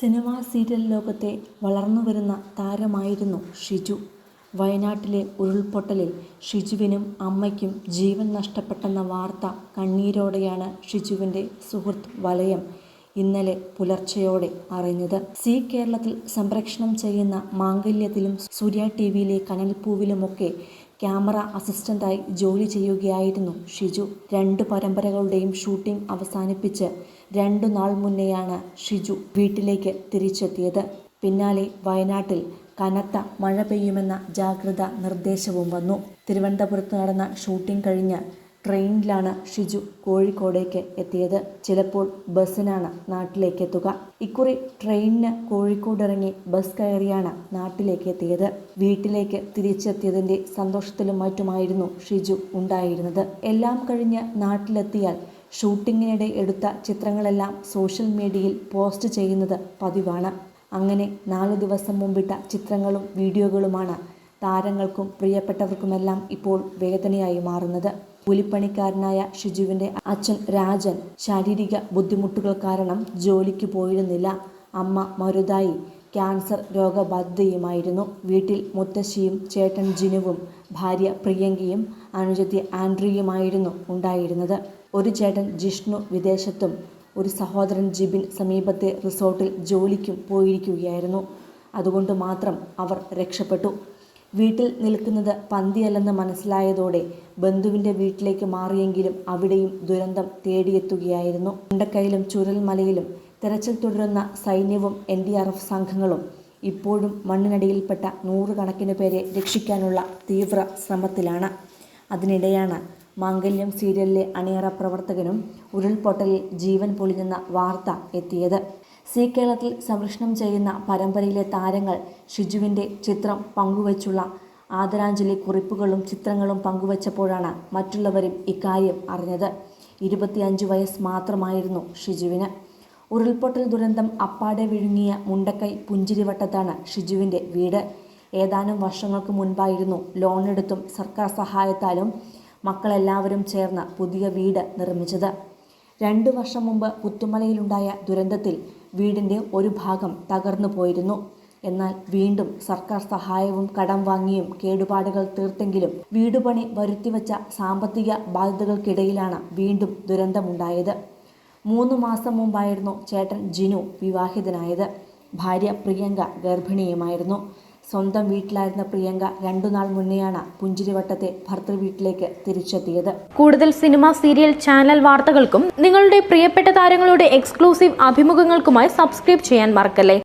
Cinema serial ലോകത്തെ വളർന്നു വരുന്ന താരമായിരുന്നു ഷിജു. വയനാട്ടിലെ ഉരുൾപൊട്ടലിൽ ഷിജുവിനും അമ്മയ്ക്കും ജീവൻ നഷ്ടപ്പെട്ടെന്ന വാർത്ത കണ്ണീരോടെയാണ് ഷിജുവിന്റെ സുഹൃത്ത് വലയം ഇന്നലെ പുലർച്ചയോടെ അറിഞ്ഞത്. സി കേരളത്തിൽ സംപ്രേഷണം ചെയ്യുന്ന മാംഗല്യത്തിലും സൂര്യ ടി വിയിലെ കനൽപ്പൂവിലുമൊക്കെ ക്യാമറ അസിസ്റ്റന്റായി ജോലി ചെയ്യുകയായിരുന്നു ഷിജു. രണ്ട് പരമ്പരകളുടെയും ഷൂട്ടിംഗ് അവസാനിപ്പിച്ച് രണ്ടു നാൾ മുന്നെയാണ് ഷിജു വീട്ടിലേക്ക് തിരിച്ചെത്തിയത്. പിന്നാലെ വയനാട്ടിൽ കനത്ത മഴ പെയ്യുമെന്ന ജാഗ്രതാ നിർദ്ദേശവും വന്നു. തിരുവനന്തപുരത്ത് നടന്ന ഷൂട്ടിംഗ് കഴിഞ്ഞ് ട്രെയിനിലാണ് ഷിജു കോഴിക്കോടേക്ക് എത്തിയത്. ചിലപ്പോൾ ബസ്സിനാണ് നാട്ടിലേക്ക് എത്തുക ഇക്കുറി ട്രെയിനിന് കോഴിക്കോട് ഇറങ്ങി ബസ് കയറിയാണ് നാട്ടിലേക്ക് എത്തിയത് വീട്ടിലേക്ക് തിരിച്ചെത്തിയതിന്റെ സന്തോഷത്തിലും മറ്റുമായിരുന്നു ഷിജു ഉണ്ടായിരുന്നത്. എല്ലാം കഴിഞ്ഞ് നാട്ടിലെത്തിയാൽ ഷൂട്ടിങ്ങിനിടെ എടുത്ത ചിത്രങ്ങളെല്ലാം സോഷ്യൽ മീഡിയയിൽ പോസ്റ്റ് ചെയ്യുന്നത് പതിവാണ്. അങ്ങനെ നാലു ദിവസം മുമ്പിട്ട ചിത്രങ്ങളും വീഡിയോകളുമാണ് താരങ്ങൾക്കും പ്രിയപ്പെട്ടവർക്കുമെല്ലാം ഇപ്പോൾ വേദനയായി മാറുന്നത്. കൂലിപ്പണിക്കാരനായ ഷിജുവിന്റെ അച്ഛൻ രാജൻ ശാരീരിക ബുദ്ധിമുട്ടുകൾ കാരണം ജോലിക്ക് പോയിരുന്നില്ല. അമ്മ മരുതായി. ക്യാൻസർ രോഗബാധിതയുമായിരുന്നു. വീട്ടിൽ മുത്തശ്ശിയും ചേട്ടൻ ജിനുവും ഭാര്യ പ്രിയങ്കയും അനുജത്തി ആൻഡ്രിയുമായിരുന്നു ഉണ്ടായിരുന്നത്. ഒരു ചേട്ടൻ ജിഷ്ണു വിദേശത്തും ഒരു സഹോദരൻ ജിബിൻ സമീപത്തെ റിസോർട്ടിൽ ജോലിക്കും പോയിരിക്കുകയായിരുന്നു. അതുകൊണ്ട് മാത്രം അവർ രക്ഷപ്പെട്ടു. വീട്ടിൽ നിൽക്കുന്നത് പന്തിയല്ലെന്ന് മനസ്സിലായതോടെ ബന്ധുവിന്റെ വീട്ടിലേക്ക് മാറിയെങ്കിലും അവിടെയും ദുരന്തം തേടിയെത്തുകയായിരുന്നു. മുണ്ടക്കയിലും ചുരൽമലയിലും തെരച്ചിൽ തുടരുന്ന സൈന്യവും എൻ ഡി ആർ എഫ് സംഘങ്ങളും ഇപ്പോഴും മണ്ണിനടിയിൽപ്പെട്ട നൂറുകണക്കിന് പേരെ രക്ഷിക്കാനുള്ള തീവ്ര ശ്രമത്തിലാണ്. അതിനിടെയാണ് മാംഗല്യം സീരിയലിലെ അണിയറ പ്രവർത്തകനും ഉരുൾപൊട്ടലിൽ ജീവൻ പൊളിഞ്ഞെന്ന വാർത്ത എത്തിയത്. സി കേരളത്തിൽ സംരക്ഷണം ചെയ്യുന്ന പരമ്പരയിലെ താരങ്ങൾ ഷിജുവിന്റെ ചിത്രം പങ്കുവച്ചുള്ള ആദരാഞ്ജലി കുറിപ്പുകളും ചിത്രങ്ങളും പങ്കുവച്ചപ്പോഴാണ് മറ്റുള്ളവരും ഇക്കാര്യം അറിഞ്ഞത്. ഇരുപത്തിയഞ്ച് വയസ്സ് മാത്രമായിരുന്നു ഷിജുവിന്. ഉരുൾപൊട്ടൽ ദുരന്തം അപ്പാടെ വിഴുങ്ങിയ മുണ്ടക്കൈ പുഞ്ചിരിവട്ടത്താണ് ഷിജുവിന്റെ വീട്. ഏതാനും വർഷങ്ങൾക്ക് മുൻപായിരുന്നു ലോണെടുത്തും സർക്കാർ സഹായത്താലും മക്കളെല്ലാവരും ചേർന്ന് പുതിയ വീട് നിർമ്മിച്ചത്. രണ്ടു വർഷം മുമ്പ് പുത്തുമലയിലുണ്ടായ ദുരന്തത്തിൽ വീടിന്റെ ഒരു ഭാഗം തകർന്നു പോയിരുന്നു. എന്നാൽ വീണ്ടും സർക്കാർ സഹായവും കടം വാങ്ങിയും കേടുപാടുകൾ തീർത്തെങ്കിലും വീടുപണി വരുത്തിവെച്ച സാമ്പത്തിക ബാധ്യതകൾക്കിടയിലാണ് വീണ്ടും ദുരന്തമുണ്ടായത്. മൂന്ന് മാസം മുമ്പായിരുന്നു ചേട്ടൻ ജിനു വിവാഹിതനായത്. ഭാര്യ പ്രിയങ്ക ഗർഭിണിയുമായിരുന്നു. സ്വന്തം വീട്ടിലായിരുന്ന പ്രിയങ്ക രണ്ടുനാൾ മുന്നെയാണ് പുഞ്ചിരിവട്ടത്തെ ഭർത്തൃ വീട്ടിലേക്ക് തിരിച്ചെത്തിയത്. കൂടുതൽ സിനിമ സീരിയൽ ചാനൽ വാർത്തകൾക്കും നിങ്ങളുടെ പ്രിയപ്പെട്ട താരങ്ങളുടെ എക്സ്ക്ലൂസീവ് അഭിമുഖങ്ങൾക്കുമായി സബ്സ്ക്രൈബ് ചെയ്യാൻ മറക്കല്ലേ?